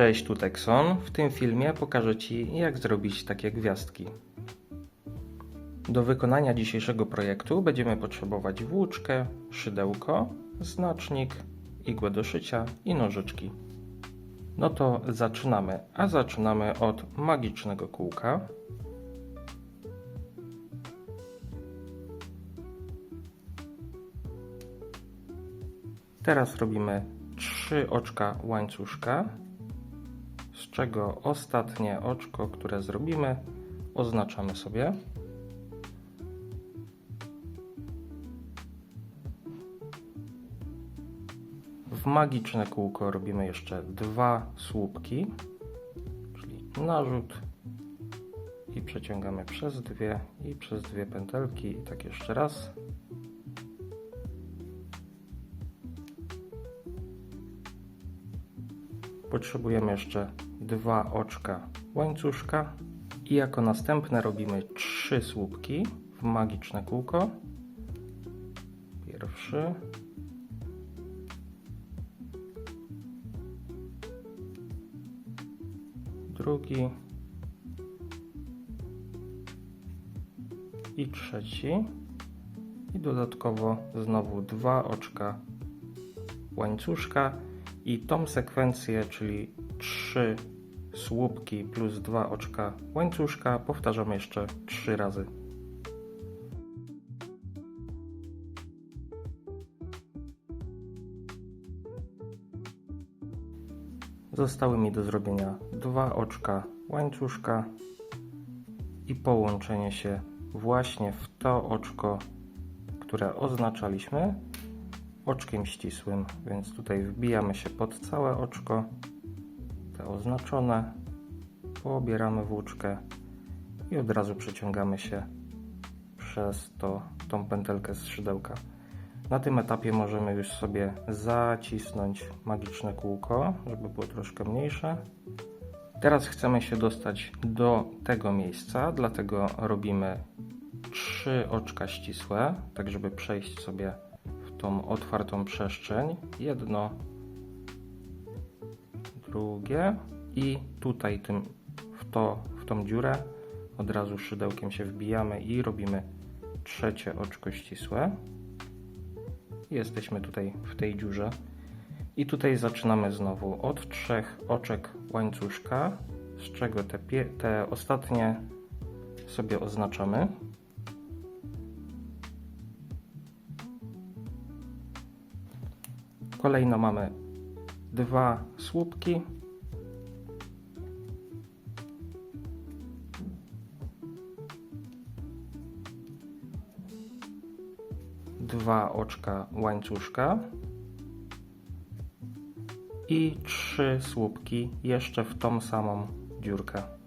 Cześć, tu Texon. W tym filmie pokażę Ci, jak zrobić takie gwiazdki. Do wykonania dzisiejszego projektu będziemy potrzebować włóczkę, szydełko, znacznik, igłę do szycia i nożyczki. No to zaczynamy, a zaczynamy od magicznego kółka. Teraz robimy trzy oczka łańcuszka, z czego ostatnie oczko, które zrobimy, oznaczamy sobie. W magiczne kółko robimy jeszcze dwa słupki, czyli narzut i przeciągamy przez dwie i przez dwie pętelki i tak jeszcze raz. Potrzebujemy jeszcze dwa oczka łańcuszka i jako następne robimy trzy słupki w magiczne kółko. Pierwszy. Drugi. I trzeci. I dodatkowo znowu dwa oczka łańcuszka i tą sekwencję, czyli 3 słupki plus 2 oczka łańcuszka powtarzamy jeszcze 3 razy. Zostały mi do zrobienia dwa oczka łańcuszka i połączenie się właśnie w to oczko, które oznaczaliśmy oczkiem ścisłym, więc tutaj wbijamy się pod całe oczko, oznaczone, pobieramy włóczkę i od razu przeciągamy się przez to, tą pętelkę z szydełka. Na tym etapie możemy już sobie zacisnąć magiczne kółko, żeby było troszkę mniejsze. Teraz chcemy się dostać do tego miejsca, dlatego robimy trzy oczka ścisłe, tak żeby przejść sobie tą otwartą przestrzeń. Jedno, drugie i tutaj tym, w, to, w tą dziurę od razu szydełkiem się wbijamy i robimy trzecie oczko ścisłe. Jesteśmy tutaj w tej dziurze. I tutaj zaczynamy znowu od trzech oczek łańcuszka, z czego te, te ostatnie sobie oznaczamy. Kolejno mamy dwa słupki. Dwa oczka łańcuszka i trzy słupki jeszcze w tą samą dziurkę.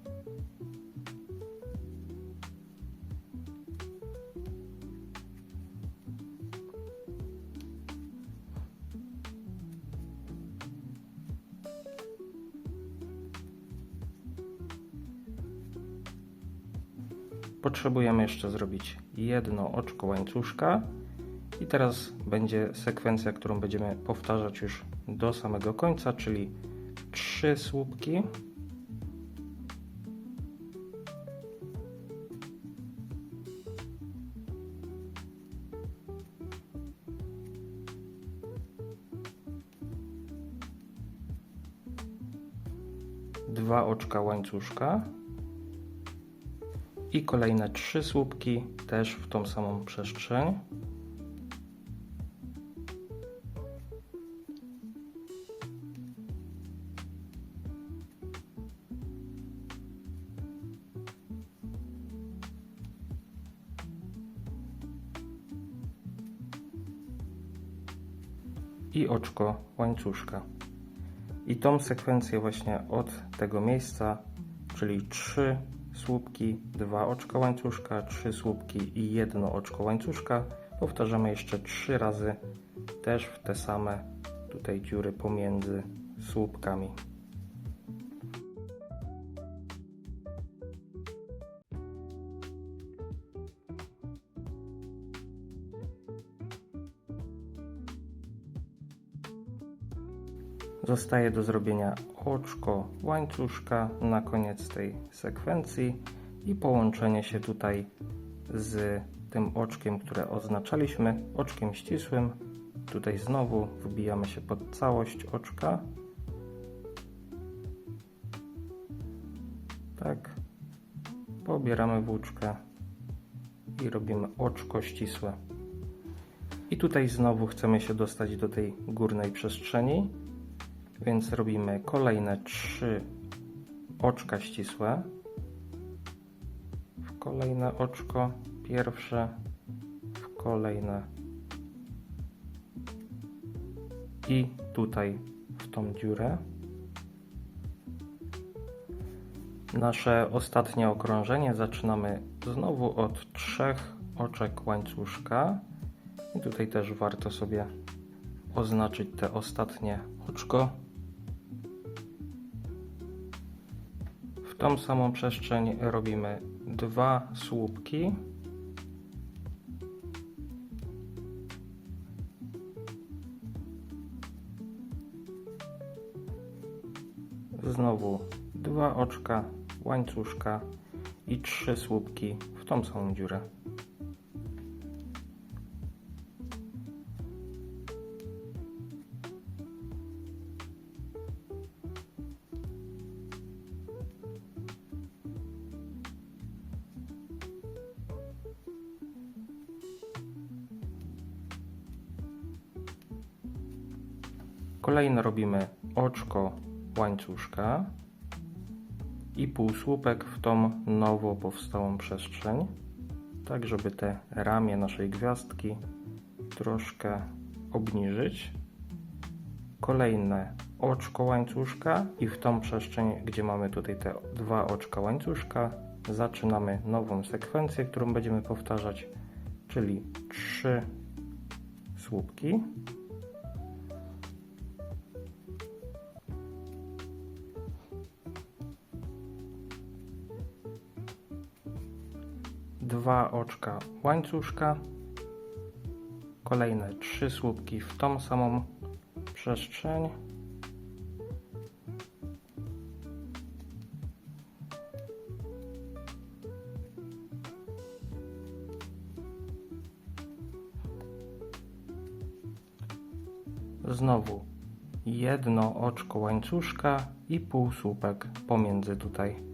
Potrzebujemy jeszcze zrobić jedno oczko łańcuszka i teraz będzie sekwencja, którą będziemy powtarzać już do samego końca, czyli trzy słupki. Dwa oczka łańcuszka i kolejne trzy słupki też w tą samą przestrzeń. i oczko łańcuszka. I tą sekwencję właśnie od tego miejsca, czyli 3 słupki, dwa oczka łańcuszka, trzy słupki i jedno oczko łańcuszka. Powtarzamy jeszcze trzy razy, też w te same tutaj dziury pomiędzy słupkami. Zostaje do zrobienia oczko łańcuszka na koniec tej sekwencji i połączenie się tutaj z tym oczkiem, które oznaczaliśmy, oczkiem ścisłym. Tutaj znowu wbijamy się pod całość oczka. Tak. Pobieramy włóczkę i robimy oczko ścisłe. I tutaj znowu chcemy się dostać do tej górnej przestrzeni, więc robimy kolejne trzy oczka ścisłe. W kolejne oczko, pierwsze, w kolejne i tutaj w tą dziurę. Nasze ostatnie okrążenie zaczynamy znowu od trzech oczek łańcuszka. I tutaj też warto sobie oznaczyć te ostatnie oczko. Tą samą przestrzeń robimy dwa słupki. Znowu dwa oczka łańcuszka i trzy słupki w tą samą dziurę. Kolejno robimy oczko łańcuszka i półsłupek w tą nowo powstałą przestrzeń, tak żeby te ramię naszej gwiazdki troszkę obniżyć. Kolejne oczko łańcuszka i w tą przestrzeń, gdzie mamy tutaj te dwa oczka łańcuszka, zaczynamy nową sekwencję, którą będziemy powtarzać, czyli trzy słupki. Dwa oczka łańcuszka, kolejne trzy słupki w tą samą przestrzeń. Znowu jedno oczko łańcuszka i półsłupek pomiędzy tutaj.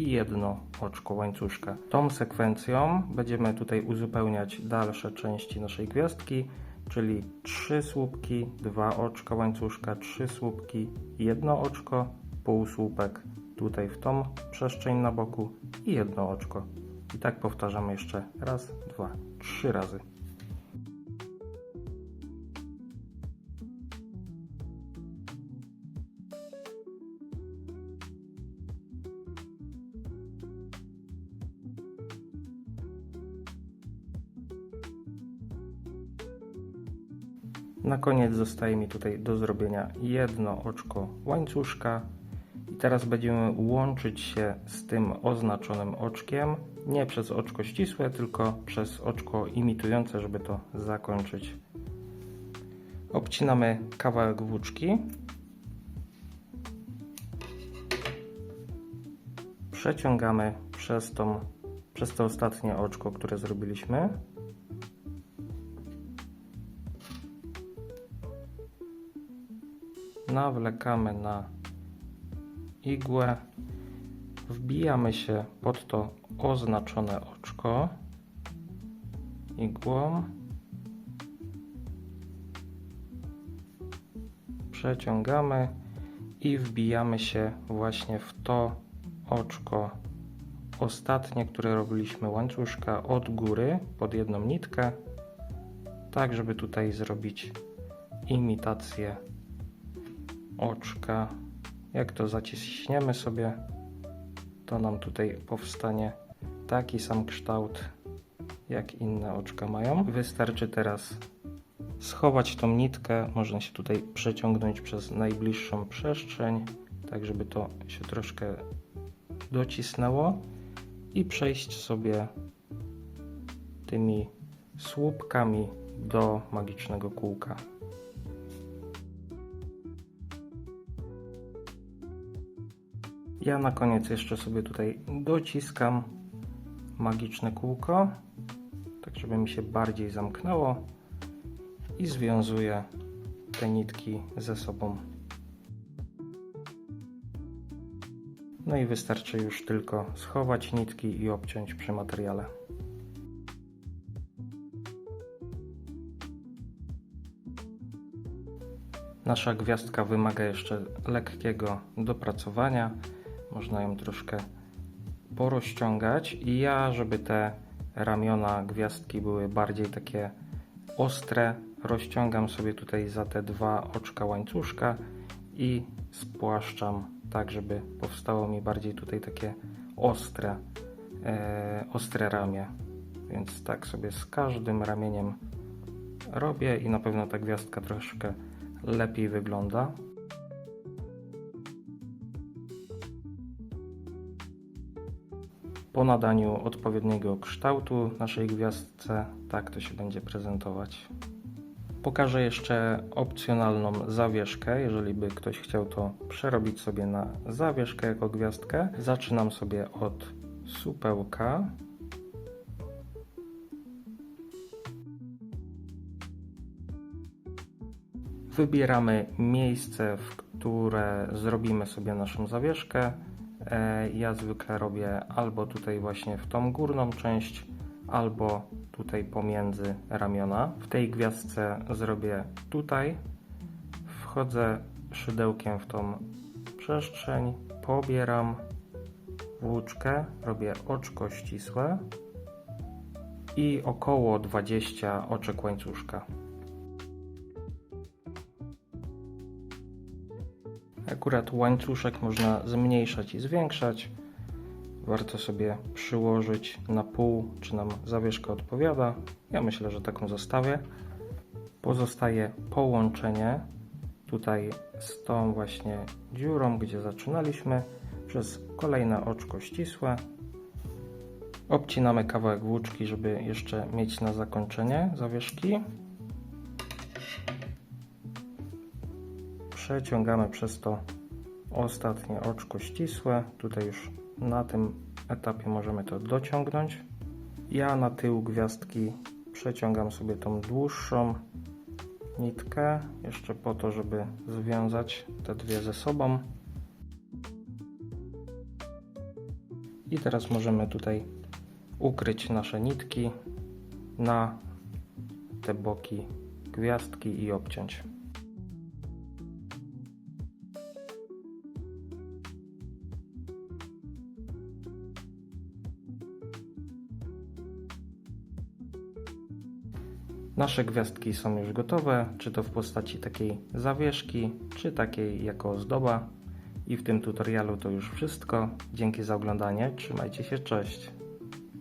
I jedno oczko łańcuszka. Tą sekwencją będziemy tutaj uzupełniać dalsze części naszej gwiazdki, czyli trzy słupki, dwa oczka łańcuszka, trzy słupki, jedno oczko, półsłupek tutaj w tą przestrzeń na boku i jedno oczko. I tak powtarzamy jeszcze raz, dwa, trzy razy. Na koniec zostaje mi tutaj do zrobienia jedno oczko łańcuszka i teraz będziemy łączyć się z tym oznaczonym oczkiem, nie przez oczko ścisłe, tylko przez oczko imitujące, żeby to zakończyć. Obcinamy kawałek włóczki. Przeciągamy przez, tą, przez to ostatnie oczko, które zrobiliśmy. Nawlekamy na igłę, wbijamy się pod to oznaczone oczko. Igłą, przeciągamy i wbijamy się właśnie w to oczko. Ostatnie, które robiliśmy łańcuszka od góry pod jedną nitkę, tak żeby tutaj zrobić imitację oczka. Jak to zaciśniemy sobie, to nam tutaj powstanie taki sam kształt, jak inne oczka mają. Wystarczy teraz schować tą nitkę. Można się tutaj przeciągnąć przez najbliższą przestrzeń, tak żeby to się troszkę docisnęło i przejść sobie tymi słupkami do magicznego kółka. Ja na koniec jeszcze sobie tutaj dociskam magiczne kółko, tak żeby mi się bardziej zamknęło i związuję te nitki ze sobą. No i wystarczy już tylko schować nitki i obciąć przy materiale. Nasza gwiazdka wymaga jeszcze lekkiego dopracowania. Można ją troszkę porozciągać i ja, żeby te ramiona gwiazdki były bardziej takie ostre, rozciągam sobie tutaj za te dwa oczka łańcuszka i spłaszczam tak, żeby powstało mi bardziej tutaj takie ostre, e, ostre ramię. Więc tak sobie z każdym ramieniem robię i na pewno ta gwiazdka troszkę lepiej wygląda. Po nadaniu odpowiedniego kształtu naszej gwiazdce tak to się będzie prezentować. Pokażę jeszcze opcjonalną zawieszkę, jeżeli by ktoś chciał to przerobić sobie na zawieszkę jako gwiazdkę. Zaczynam sobie od supełka. Wybieramy miejsce, w które zrobimy sobie naszą zawieszkę. E, Ja zwykle robię albo tutaj właśnie w tą górną część, albo tutaj pomiędzy ramiona. W tej gwiazdce zrobię tutaj. Wchodzę szydełkiem w tą przestrzeń, pobieram włóczkę, robię oczko ścisłe i około 20 oczek łańcuszka. Akurat łańcuszek można zmniejszać i zwiększać. Warto sobie przyłożyć na pół, czy nam zawieszka odpowiada. Ja myślę, że taką zostawię. Pozostaje połączenie tutaj z tą właśnie dziurą, gdzie zaczynaliśmy, przez kolejne oczko ścisłe. Obcinamy kawałek włóczki, żeby jeszcze mieć na zakończenie zawieszki. Przeciągamy przez to ostatnie oczko ścisłe. Tutaj już na tym etapie możemy to dociągnąć. Ja na tył gwiazdki przeciągam sobie tą dłuższą nitkę, jeszcze po to, żeby związać te dwie ze sobą. I teraz możemy tutaj ukryć nasze nitki na te boki gwiazdki i obciąć. Nasze gwiazdki są już gotowe, czy to w postaci takiej zawieszki, czy takiej jako ozdoba. I w tym tutorialu to już wszystko. Dzięki za oglądanie, trzymajcie się, cześć.